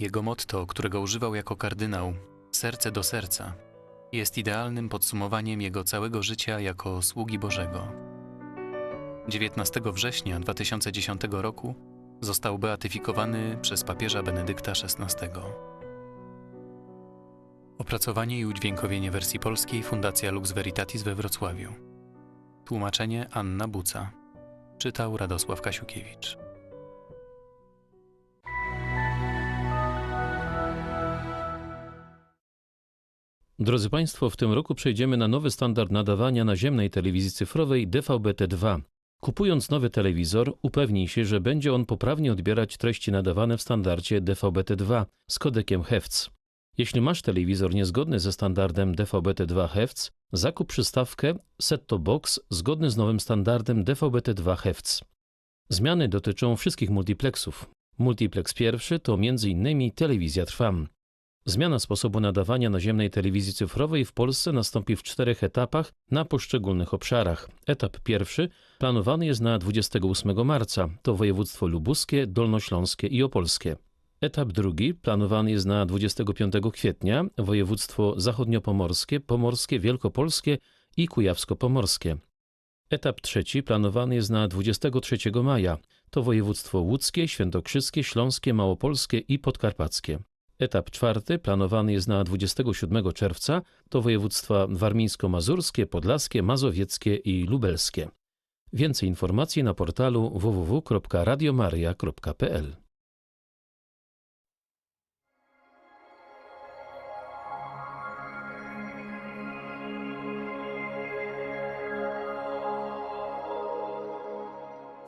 Jego motto, którego używał jako kardynał, serce do serca, jest idealnym podsumowaniem jego całego życia jako sługi Bożego. 19 września 2010 roku został beatyfikowany przez papieża Benedykta XVI. Opracowanie i udźwiękowienie wersji polskiej Fundacja Lux Veritatis we Wrocławiu. Tłumaczenie Anna Buca. Czytał Radosław Kasiukiewicz. Drodzy Państwo, w tym roku przejdziemy na nowy standard nadawania naziemnej telewizji cyfrowej DVB-T2. Kupując nowy telewizor, upewnij się, że będzie on poprawnie odbierać treści nadawane w standardzie DVB-T2 z kodekiem HEVC. Jeśli masz telewizor niezgodny ze standardem DVB-T2 HEVC, zakup przystawkę Set-Top Box zgodny z nowym standardem DVB-T2 HEVC. Zmiany dotyczą wszystkich multiplexów. Multiplex pierwszy to m.in. telewizja Trwam. Zmiana sposobu nadawania naziemnej telewizji cyfrowej w Polsce nastąpi w czterech etapach na poszczególnych obszarach. Etap pierwszy planowany jest na 28 marca, to województwo lubuskie, dolnośląskie i opolskie. Etap drugi planowany jest na 25 kwietnia, województwo zachodniopomorskie, pomorskie, wielkopolskie i kujawsko-pomorskie. Etap trzeci planowany jest na 23 maja, to województwo łódzkie, świętokrzyskie, śląskie, małopolskie i podkarpackie. Etap czwarty planowany jest na 27 czerwca, to województwa warmińsko-mazurskie, podlaskie, mazowieckie i lubelskie. Więcej informacji na portalu www.radiomaria.pl.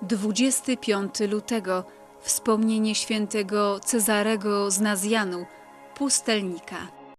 Dwudziesty piąty lutego wspomnienie świętego Cezarego z Nazjanu, pustelnika.